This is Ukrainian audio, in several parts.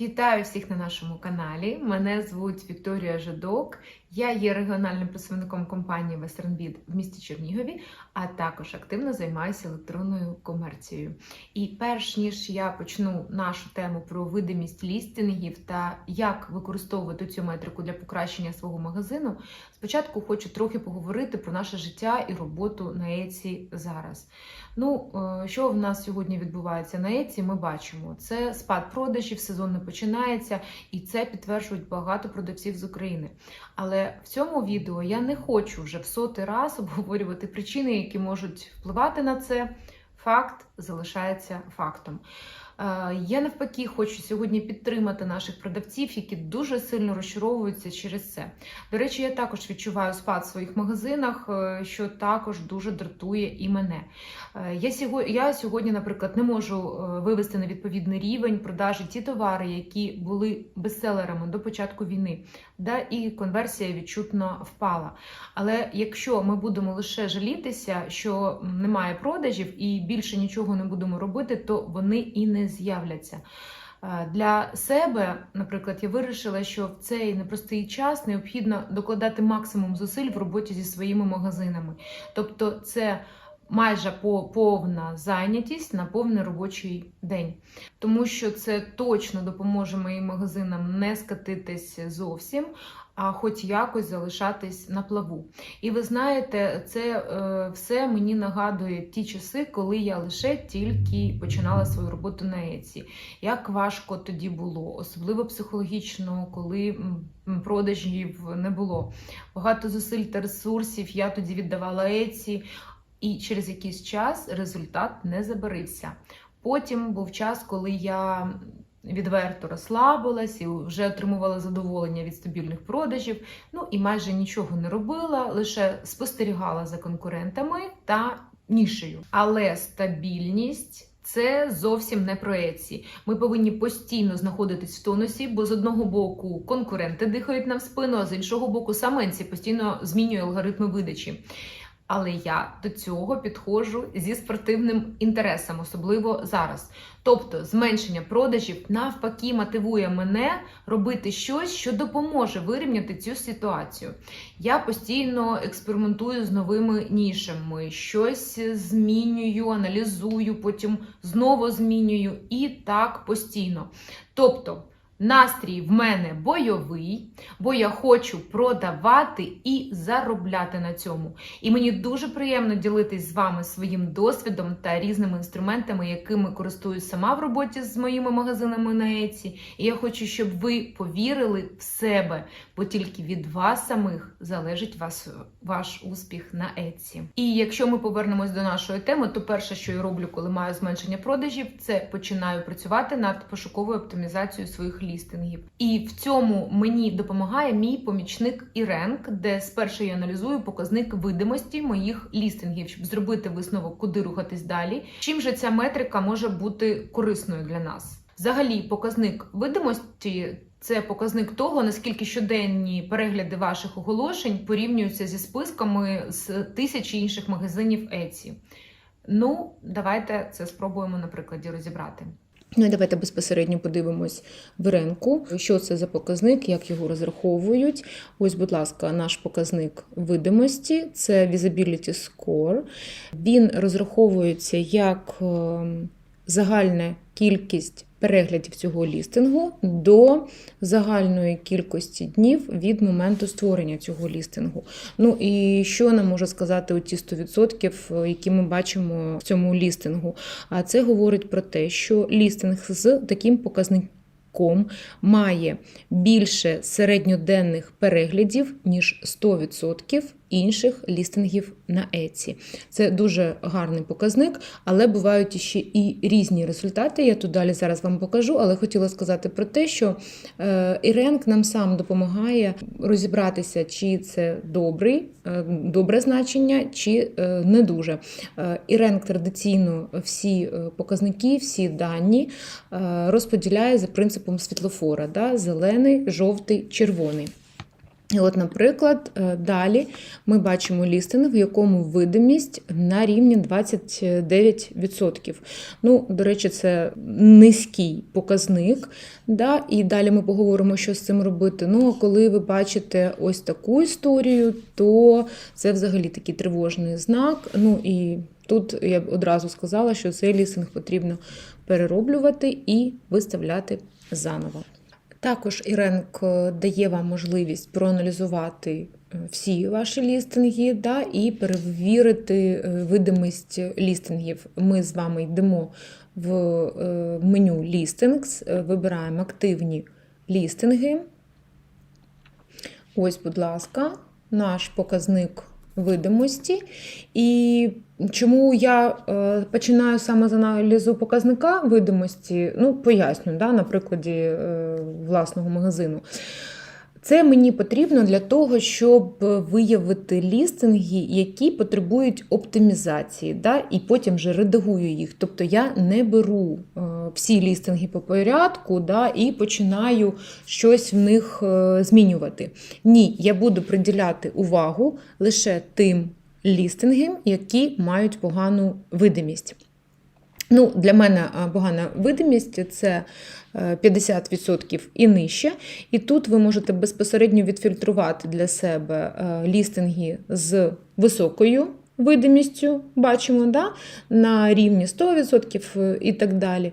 Вітаю всіх на нашому каналі. Мене звуть Вікторія Жидок. Я є регіональним представником компанії Westernbid в місті Чернігові, а також активно займаюся електронною комерцією. І перш ніж я почну нашу тему про видимість лістингів та як використовувати цю метрику для покращення свого магазину, спочатку хочу трохи поговорити про наше життя і роботу на Еці зараз. Ну, е, що в нас сьогодні відбувається на Еці, ми бачимо. Це спад продажів, сезон не починається, і це підтверджують багато продавців з України. Але в цьому відео я не хочу вже в сотий раз обговорювати причини, які можуть впливати на це. Факт залишається фактом. Е, Я навпаки хочу сьогодні підтримати наших продавців, які дуже сильно розчаровуються через це. До речі, я також відчуваю спад в своїх магазинах, е, що також дуже дратує і мене. Е, Я сьогодні, наприклад, не можу вивести на відповідний рівень продажі ті товари, які були бестселерами до початку війни, да, і конверсія відчутно впала. Але якщо ми будемо лише жалітися, що немає продажів і більше нічого не будемо робити, то вони і не з'являться. Е, Для себе, наприклад, я вирішила, що в цей непростий час необхідно докладати максимум зусиль в роботі зі своїми магазинами. Тобто, це майже по- повна зайнятість на повний робочий день, тому що це точно допоможе моїм магазинам не скатитись зовсім. А хоч якось залишатись на плаву. І ви знаєте, це е, все мені нагадує ті часи, коли я лише тільки починала свою роботу на Еці. Як важко тоді було, особливо психологічно, коли продажів не було. Багато зусиль та ресурсів я тоді віддавала Еці, і через якийсь час результат не забарився. Потім був час, коли я відверто розслабилась і вже отримувала задоволення від стабільних продажів. Ну і майже нічого не робила, лише спостерігала за конкурентами та нішею. Але стабільність. Це зовсім не про Еці. Ми повинні постійно знаходитись в тонусі, бо з одного боку конкуренти дихають нам в спину, а з іншого боку, сам Еці постійно змінює алгоритми видачі. Але я до цього підходжу зі спортивним інтересом, особливо зараз. Тобто, зменшення продажів навпаки мотивує мене робити щось, що допоможе вирівняти цю ситуацію. Я постійно експериментую з новими нішами, щось змінюю, аналізую, потім знову змінюю і так постійно. Тобто. Настрій в мене бойовий, бо я хочу продавати і заробляти на цьому. І мені дуже приємно ділитись з вами своїм досвідом та різними інструментами, якими користуюсь сама в роботі з моїми магазинами на Еці. І я хочу, щоб ви повірили в себе, бо тільки від вас самих залежить вас, ваш успіх на Еці. І якщо ми повернемось до нашої теми, то перше, що я роблю, коли маю зменшення продажів, це починаю працювати над пошуковою оптимізацією своїх лістингів. І в цьому мені допомагає мій помічник Іренк, де спершу я аналізую показник видимості моїх лістингів, щоб зробити висновок, куди рухатись далі. Чим же ця метрика може бути корисною для нас? Взагалі, показник видимості. Це показник того, наскільки щоденні перегляди ваших оголошень порівнюються зі списками з тисячі інших магазинів Еці. Ну, давайте це спробуємо на прикладі розібрати. Ну, і давайте безпосередньо подивимось в ринку, що це за показник, як його розраховують. Ось, будь ласка, наш показник видимості це Visibility Score. Він розраховується як ем, загальна кількість переглядів цього лістингу до загальної кількості днів від моменту створення цього лістингу. Ну і що нам може сказати у ті 100%, які ми бачимо в цьому лістингу? А це говорить про те, що лістинг з таким показником має більше середньоденних переглядів, ніж 100% інших лістингів на Еці. Це дуже гарний показник, але бувають ще і різні результати. Я тут далі зараз вам покажу, але хотіла сказати про те, що е, Іренк нам сам допомагає розібратися, чи це добрий, е, добре значення, чи е, не дуже. Іренк традиційно всі показники, всі дані розподіляє за принципом світлофора: да? зелений, жовтий, червоний. І от, наприклад, е, далі ми бачимо лістинг, в якому видимість на рівні 29%. Ну, до речі, це низький показник. Да? І далі ми поговоримо, що з цим робити. Ну, а коли ви бачите ось таку історію, то це взагалі такий тривожний знак. Ну і тут я б одразу сказала, що цей лістинг потрібно перероблювати і виставляти заново. Також Іренк дає вам можливість проаналізувати е, всі ваші лістинги да, і перевірити е, видимість лістингів. Ми з вами йдемо в е, меню е, вибираємо активні лістинги. Ось, будь ласка, наш показник видимості. І чому я е, починаю саме з аналізу показника видимості, ну, поясню да, на прикладі е, власного магазину. Це мені потрібно для того, щоб виявити лістинги, які потребують оптимізації, да, і потім вже редагую їх. Тобто я не беру е, всі лістинги по порядку да, і починаю щось в них е, змінювати. Ні, я буду приділяти увагу лише тим лістингам, які мають погану видимість. Ну, Для мене погана видимість це е, 50% і нижче. І тут ви можете безпосередньо відфільтрувати для себе е, лістинги з високою видимістю, бачимо, да? на рівні 100% і так далі.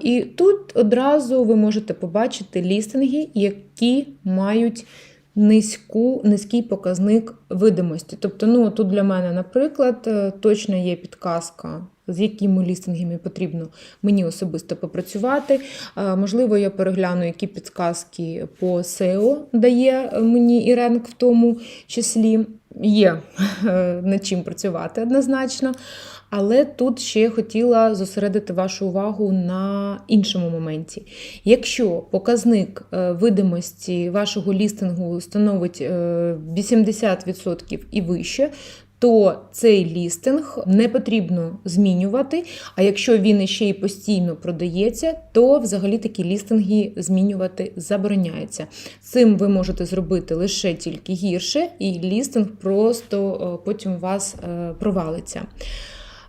І тут одразу ви можете побачити лістинги, які мають низьку, низький показник видимості. Тобто, ну, тут для мене, наприклад, е, точно є підказка, з якими лістингами потрібно мені особисто попрацювати. Е, Можливо, я перегляну, які підказки по SEO дає мені Іренк в тому числі. Є е, над чим працювати однозначно. Але тут ще хотіла зосередити вашу увагу на іншому моменті. Якщо показник е, видимості вашого лістингу становить е, 80% і вище, то цей лістинг не потрібно змінювати. А якщо він ще й постійно продається, то взагалі такі лістинги змінювати забороняється. Цим ви можете зробити лише тільки гірше, і лістинг просто е, потім у вас е, провалиться.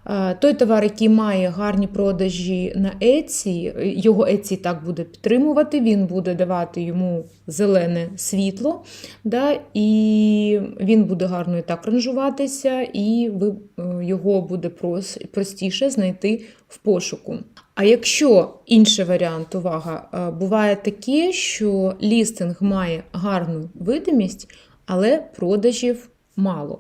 Е, Той товар, який має гарні продажі на Etsy, його Etsy так буде підтримувати, він буде давати йому зелене світло, да, і він буде гарно і так ранжуватися, і ви, е, його буде прос- простіше знайти в пошуку. А якщо інший варіант, увага, е, буває таке, що лістинг має гарну видимість, але продажів мало.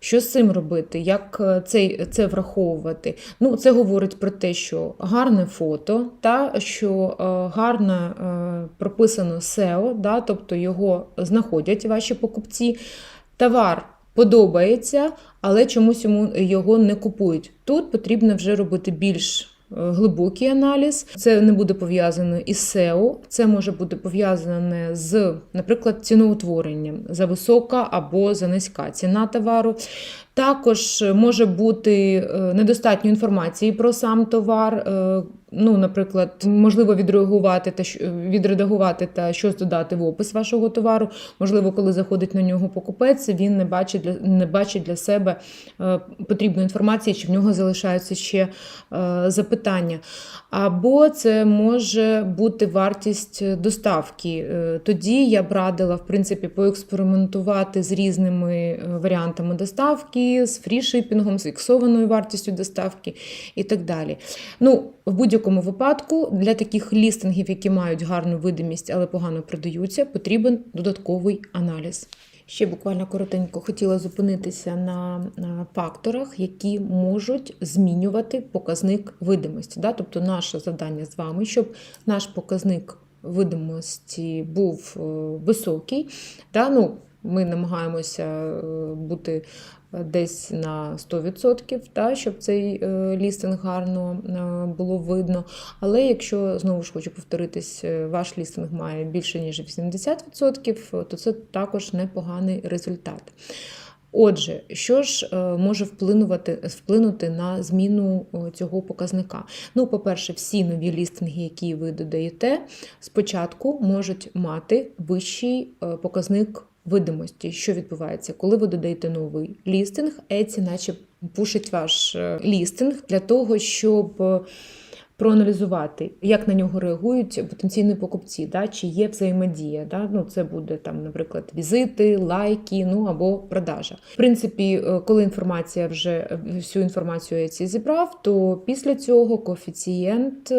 Що з цим робити? Як е, це, це враховувати? Ну, це говорить про те, що гарне фото, та що е, гарно е, прописано SEO, да, тобто його знаходять ваші покупці. Товар подобається, але чомусь йому його не купують. Тут потрібно вже робити більш глибокий аналіз. Це не буде пов'язано із SEO, це може бути пов'язане з, наприклад, ціноутворенням за висока або за низька ціна товару. Також може бути е, недостатньо інформації про сам товар. е, Ну, наприклад, можливо, відреагувати та відредагувати та щось додати в опис вашого товару. Можливо, коли заходить на нього покупець, він не бачить для не бачить для себе е, потрібної інформації, чи в нього залишаються ще е, запитання. Або це може бути вартість доставки. Е, Тоді я б радила, в принципі, поекспериментувати з різними е, варіантами доставки, з фрішипінгом, з фіксованою вартістю доставки і так далі. Ну, в будь-якому випадку для таких лістингів, які мають гарну видимість, але погано продаються, потрібен додатковий аналіз. Ще буквально коротенько хотіла зупинитися на, факторах, які можуть змінювати показник видимості. Да? Тобто, наше завдання з вами, щоб наш показник видимості був е, високий. Да? Ну, ми намагаємося е, бути десь на 100%, та, щоб цей е, лістинг гарно е, було видно. Але якщо знову ж хочу повторитись, е, ваш лістинг має більше ніж 80%, то це також непоганий результат. Отже, що ж може вплинувати, вплинути на зміну цього показника? Ну, по-перше, всі нові лістинги, які ви додаєте, спочатку можуть мати вищий показник видимості, що відбувається, коли ви додаєте новий лістинг, Etsy наче пушить ваш е, лістинг для того, щоб е, проаналізувати, як на нього реагують потенційні покупці, да, чи є взаємодія. Да? Ну, це буде там, наприклад, візити, лайки, ну або продажа. В принципі, е, коли інформація вже всю інформацію Etsy зібрав, то після цього коефіцієнт.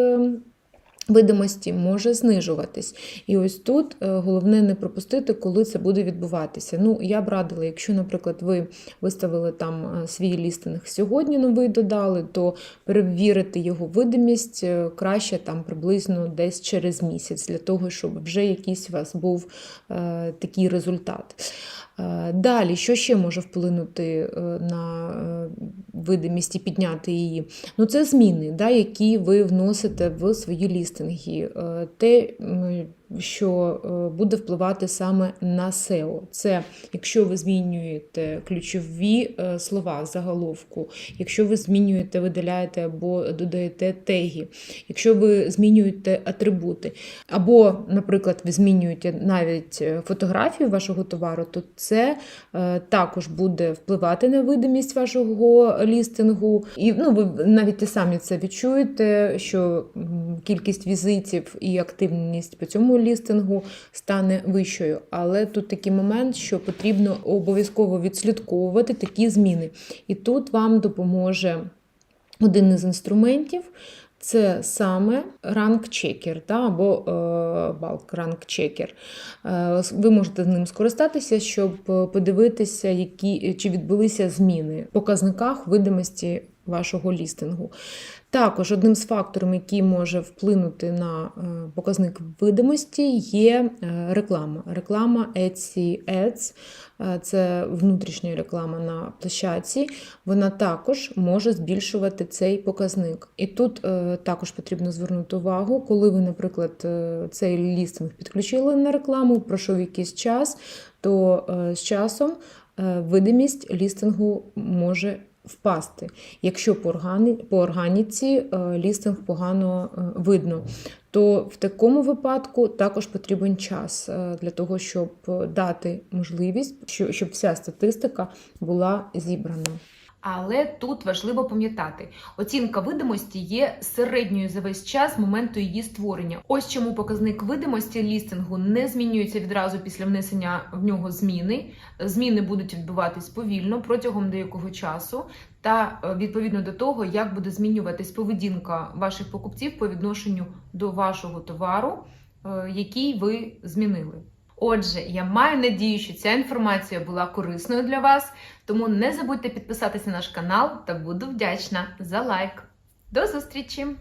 Видимості може знижуватись. І ось тут е, головне не пропустити, коли це буде відбуватися. Ну, я б радила, якщо, наприклад, ви виставили там е, свій лістинг сьогодні, новий додали, то перевірити його видимість е, краще там приблизно десь через місяць, для того, щоб вже якийсь у вас був е, такий результат. Е, Далі, що ще може вплинути е, на е, видимість і підняти її? Ну, це зміни, да, які ви вносите в свої лістинги. Те, що е, буде впливати саме на SEO. Це якщо ви змінюєте ключові е, слова заголовку, якщо ви змінюєте, видаляєте або додаєте теги, якщо ви змінюєте атрибути, або, наприклад, ви змінюєте навіть е, фотографію вашого товару, то це також буде впливати на видимість вашого лістингу. І ну, ви навіть і самі це відчуєте, що кількість візитів і активність по цьому лістингу стане вищою. Але тут такий момент, що потрібно обов'язково відслідковувати такі зміни. І тут вам допоможе один із інструментів. Це саме ранг чекер да, або е, балк ранг чекер. Е, ви можете з ним скористатися, щоб е, подивитися, які, чи відбулися зміни в показниках видимості вашого лістингу. Також одним з факторів, який може вплинути на е, показник видимості, є е, реклама. Реклама Etsy Ads е, це внутрішня реклама на площадці. Вона також може збільшувати цей показник. І тут також потрібно звернути увагу, коли ви, наприклад, цей лістинг підключили на рекламу, пройшов якийсь час, то з часом видимість лістингу може впасти, якщо по, органі, по органіці е, лістинг погано е, видно. То в такому випадку також потрібен час е, для того, щоб дати можливість, щоб вся статистика була зібрана. Але тут важливо пам'ятати, оцінка видимості є середньою за весь час моменту її створення. Ось чому показник видимості лістингу не змінюється відразу після внесення в нього зміни. Зміни будуть відбуватись повільно протягом деякого часу, та е, відповідно до того, як буде змінюватись поведінка ваших покупців по відношенню до вашого товару, е, який ви змінили. Отже, я маю надію, що ця інформація була корисною для вас. Тому не забудьте підписатися на наш канал та буду вдячна за лайк. До зустрічі!